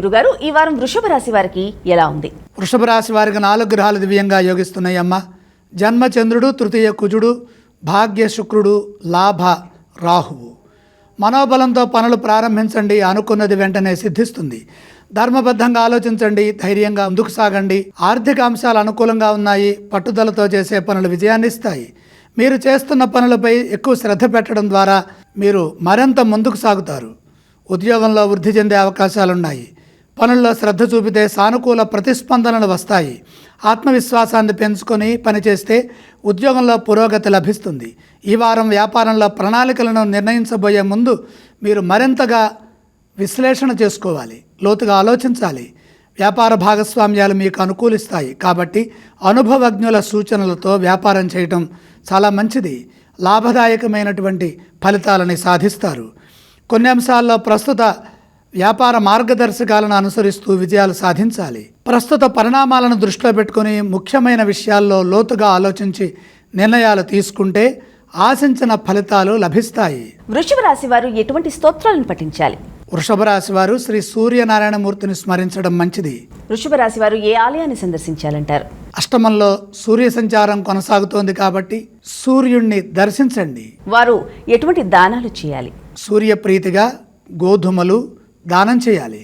గురుగారు ఈ వారం వృషభ రాశి వారికి ఎలా ఉంది? వృషభ రాశి వారికి నాలుగు గ్రహాలు దివ్యంగా యోగిస్తున్నాయి అమ్మ తృతీయ కుజుడు భాగ్య శుక్రుడు లాభ రాహువు. మనోబలంతో పనులు ప్రారంభించండి అనుకున్నది వెంటనే సిద్ధిస్తుంది. ధర్మబద్ధంగా ఆలోచించండి ధైర్యంగా ముందుకు సాగండి. ఆర్థిక అంశాలు అనుకూలంగా ఉన్నాయి పట్టుదలతో చేసే పనులు విజయాన్ని ఇస్తాయి. మీరు చేస్తున్న పనులపై ఎక్కువ శ్రద్ధ పెట్టడం ద్వారా మీరు మరింత ముందుకు సాగుతారు. ఉద్యోగంలో వృద్ధి చెందే అవకాశాలున్నాయి. పనుల్లో శ్రద్ధ చూపితే సానుకూల ప్రతిస్పందనలు వస్తాయి. ఆత్మవిశ్వాసాన్ని పెంచుకొని పనిచేస్తే ఉద్యోగంలో పురోగతి లభిస్తుంది. ఈ వారం వ్యాపారంలో ప్రణాళికలను నిర్ణయించబోయే ముందు మీరు మరింతగా విశ్లేషణ చేసుకోవాలి. లోతుగా ఆలోచించాలి. వ్యాపార భాగస్వామ్యాలు మీకు అనుకూలిస్తాయి. కాబట్టి అనుభవజ్ఞుల సూచనలతో వ్యాపారం చేయటం చాలా మంచిది. లాభదాయకమైనటువంటి ఫలితాలని సాధిస్తారు. కొన్ని అంశాల్లో ప్రస్తుత వ్యాపార మార్గదర్శకాలను అనుసరిస్తూ విజయాలు సాధించాలి. ప్రస్తుత పరిణామాలను దృష్టిలో పెట్టుకుని ముఖ్యమైన విషయాల్లో లోతుగా ఆలోచించి నిర్ణయాలు తీసుకుంటే ఆశించిన ఫలితాలు లభిస్తాయి. వృషభ రాశి వారు ఎటువంటి స్తోత్రాలను పఠించాలి? వృషభ రాశి వారు శ్రీ సూర్యనారాయణమూర్తిని స్మరించడం మంచిది. వృషభ రాశి వారు ఏ ఆలయాన్ని సందర్శించాలంటారు? అష్టమంలో సూర్య సంచారం కొనసాగుతోంది కాబట్టి సూర్యుణ్ణి దర్శించండి. వారు ఎటువంటి దానాలు చేయాలి? సూర్యప్రీతిగా గోధుమలు దానం చేయాలి.